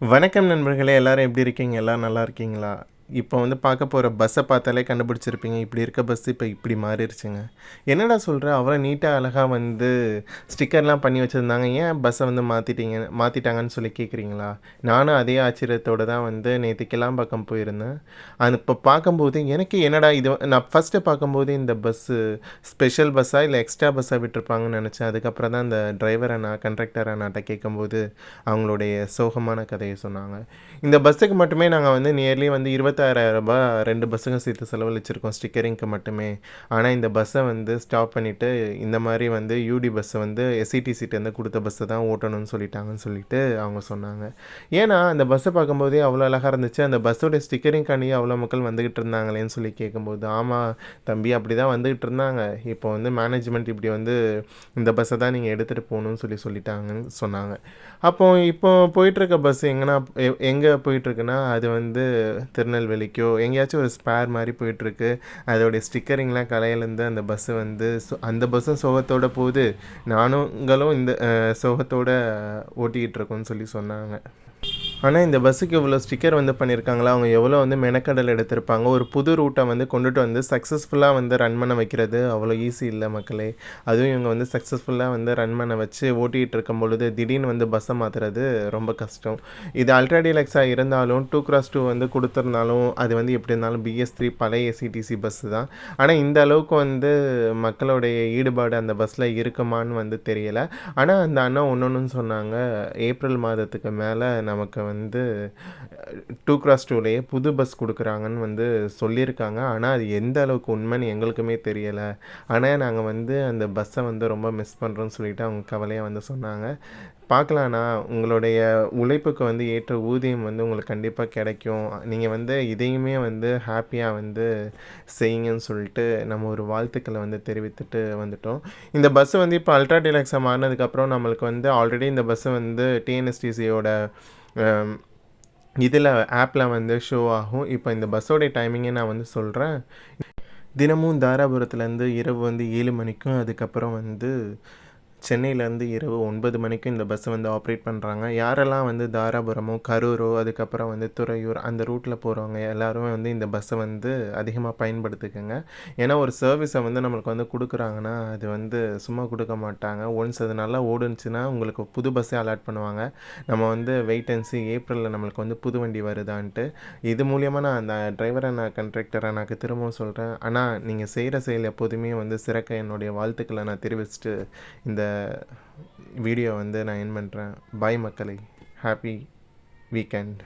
வணக்கம் நண்பர்களே எல்லாரும் எப்படி இருக்கீங்க? எல்லாம் நல்லா இருக்கீங்களா? இப்போ வந்து பார்க்க போகிற பஸ்ஸை பார்த்தாலே கண்டுபிடிச்சிருப்பீங்க. இப்படி இருக்க பஸ் இப்போ இப்படி மாறிடுச்சுங்க. என்னடா சொல்கிற அவ்வளோ நீட்டாக அழகாக வந்து ஸ்டிக்கர்லாம் பண்ணி வச்சுருந்தாங்க. ஏன் பஸ்ஸை வந்து மாற்றிட்டீங்க மாற்றிட்டாங்கன்னு சொல்லி கேட்குறீங்களா நானும் அதே ஆச்சரியத்தோடு தான் வந்து நேற்று கிளாம்பாக்கம் போயிருந்தேன். அது இப்போ பார்க்கும்போது எனக்கு என்னடா இது? நான் ஃபஸ்ட்டு பார்க்கும்போது இந்த பஸ்ஸு ஸ்பெஷல் பஸ்ஸாக இல்லை எக்ஸ்ட்ரா பஸ்ஸாக விட்டுருப்பாங்கன்னு நினச்சேன். அதுக்கப்புறம் தான் இந்த டிரைவர் அண்ணா கண்டக்டர் அண்ணாட்ட கேட்கும்போது அவங்களுடைய சோகமான கதையை சொன்னாங்க. இந்த பஸ்ஸுக்கு மட்டுமே நாங்கள் வந்து நியர்லி வந்து இருபத்தி ரூபாய் ரெண்டு பஸ்ஸுங்க சேர்த்து செலவழிச்சிருக்கோம் ஸ்டிக்கரிங்க்கு மட்டுமே. ஆனால் இந்த பஸ்ஸை வந்து ஸ்டாப் பண்ணிவிட்டு இந்த மாதிரி வந்து யூடி பஸ்ஸை வந்து எஸ்சிடிசிட்டேருந்து கொடுத்த பஸ்ஸை தான் ஓட்டணும்னு சொல்லிட்டாங்கன்னு சொல்லிட்டு அவங்க சொன்னாங்க. ஏன்னா அந்த பஸ்ஸை பார்க்கும்போதே அவ்வளோ அழகாக இருந்துச்சு. அந்த பஸ்ஸோட ஸ்டிக்கரிங்காண்டி அவ்வளோ மக்கள் வந்துக்கிட்டு இருந்தாங்களேன்னு சொல்லி கேட்கும்போது ஆமாம் தம்பி அப்படி தான் வந்துக்கிட்டு இருந்தாங்க. இப்போ வந்து மேனேஜ்மெண்ட் இப்படி வந்து இந்த பஸ்ஸை தான் நீங்கள் எடுத்துகிட்டு போகணும்னு சொல்லி சொல்லிட்டாங்கன்னு சொன்னாங்க. அப்போ இப்போ போயிட்டுருக்க பஸ் எங்கன்னா எங்கே போயிட்டுருக்குன்னா அது வந்து திருநெல்வேலி திருநெல்வேலிக்கோ எங்கேயாச்சும் ஒரு ஸ்பேர் மாதிரி போயிட்டுருக்கு. அதோடைய ஸ்டிக்கரிங்லாம் கலையிலேருந்து அந்த பஸ்ஸு வந்து அந்த பஸ்ஸும் சோகத்தோட போகுது. நானுங்களும் இந்த சோகத்தோட ஓட்டிக்கிட்டு இருக்கோம்னு சொல்லி சொன்னாங்க. ஆனால் இந்த பஸ்ஸுக்கு இவ்வளோ ஸ்டிக்கர் வந்து பண்ணியிருக்காங்களா அவங்க எவ்வளோ வந்து மெனக்கடல் எடுத்திருப்பாங்க? ஒரு புது ரூட்டை வந்து கொண்டுட்டு வந்து சக்ஸஸ்ஃபுல்லாக வந்து ரன் பண்ண வைக்கிறது அவ்வளோ ஈஸி இல்லை மக்களே. அதுவும் இவங்க வந்து சக்ஸஸ்ஃபுல்லாக வந்து ரன் பண்ண வச்சு ஓட்டிகிட்டு இருக்கும் பொழுது திடீர்னு வந்து பஸ்ஸை மாற்றுறது ரொம்ப கஷ்டம். இது அல்ட்ரா டீலக்ஸாக இருந்தாலும் டூ கிராஸ் டூ வந்து கொடுத்துருந்தாலும் அது வந்து எப்படி இருந்தாலும் பிஎஸ் த்ரீ பழைய ஏசிடிசி பஸ்ஸு தான். ஆனால் இந்த அளவுக்கு வந்து மக்களுடைய ஈடுபாடு அந்த பஸ்ஸில் இருக்குமான்னு வந்து தெரியலை. ஆனால் அந்த அண்ணா ஒன்று ஒன்றுன்னு சொன்னாங்க ஏப்ரல் மாதத்துக்கு மேலே நமக்கு வந்து டூ கிராஸ் டூலேயே புது பஸ் கொடுக்குறாங்கன்னு வந்து சொல்லியிருக்காங்க. ஆனால் அது எந்த அளவுக்கு உண்மைன்னு எங்களுக்குமே தெரியலை. ஆனால் நாங்கள் வந்து அந்த பஸ்ஸை வந்து ரொம்ப மிஸ் பண்ணுறோன்னு சொல்லிட்டு அவங்க கவலையாக வந்து சொன்னாங்க. பார்க்கலாண்ணா உங்களுடைய உழைப்புக்கு வந்து ஏற்ற ஊதியம் வந்து உங்களுக்கு கண்டிப்பாக கிடைக்கும். நீங்கள் வந்து இதையுமே வந்து ஹாப்பியாக வந்து செய்யுங்கன்னு சொல்லிட்டு நம்ம ஒரு வாழ்த்துக்களை வந்து தெரிவித்துட்டு வந்துட்டோம். இந்த பஸ்ஸு வந்து இப்போ அல்ட்ரா டீலக்ஸாக மாறினதுக்கப்புறம் நம்மளுக்கு வந்து ஆல்ரெடி இந்த பஸ்ஸு வந்து டிஎன்எஸ்டிசியோட இதில் ஆப்பில் வந்து ஷோ ஆகும். இப்போ இந்த பஸ்ஸோடைய டைமிங்கை நான் வந்து சொல்கிறேன் தினமும் தாராபுரத்துலேருந்து இரவு வந்து ஏழு மணிக்கும் அதுக்கப்புறம் வந்து சென்னையிலேருந்து இரவு ஒன்பது மணிக்கும் இந்த பஸ்ஸை வந்து ஆப்ரேட் பண்ணுறாங்க யாரெல்லாம் வந்து தாராபுரமோ கரூரோ அதுக்கப்புறம் வந்து துறையூர் அந்த ரூட்டில் போகிறவங்க எல்லாருமே வந்து இந்த பஸ்ஸை வந்து அதிகமாக பயன்படுத்திக்கோங்க. ஏன்னா ஒரு சர்வீஸை வந்து நம்மளுக்கு வந்து கொடுக்குறாங்கன்னா அது வந்து சும்மா கொடுக்க மாட்டாங்க. ஒன்ஸ் அது நல்லா ஓடுனுச்சுன்னா உங்களுக்கு புது பஸ்ஸே அலாட் பண்ணுவாங்க. நம்ம வந்து வெயிட் அண்ட் ஏப்ரலில் நம்மளுக்கு வந்து புது வண்டி வருதான்ட்டு. இது மூலியமாக நான் அந்த டிரைவரை நான் கண்ட்ராக்டரை நான் திரும்பவும் சொல்கிறேன் ஆனால் நீங்கள் செய்கிற செயல் எப்போதுமே வந்து சிறக்க என்னுடைய வாழ்த்துக்களை நான் தெரிவிச்சுட்டு இந்த வீடியோ வந்து நான் என் பண்ணுறேன் பாய் மக்களை. Happy weekend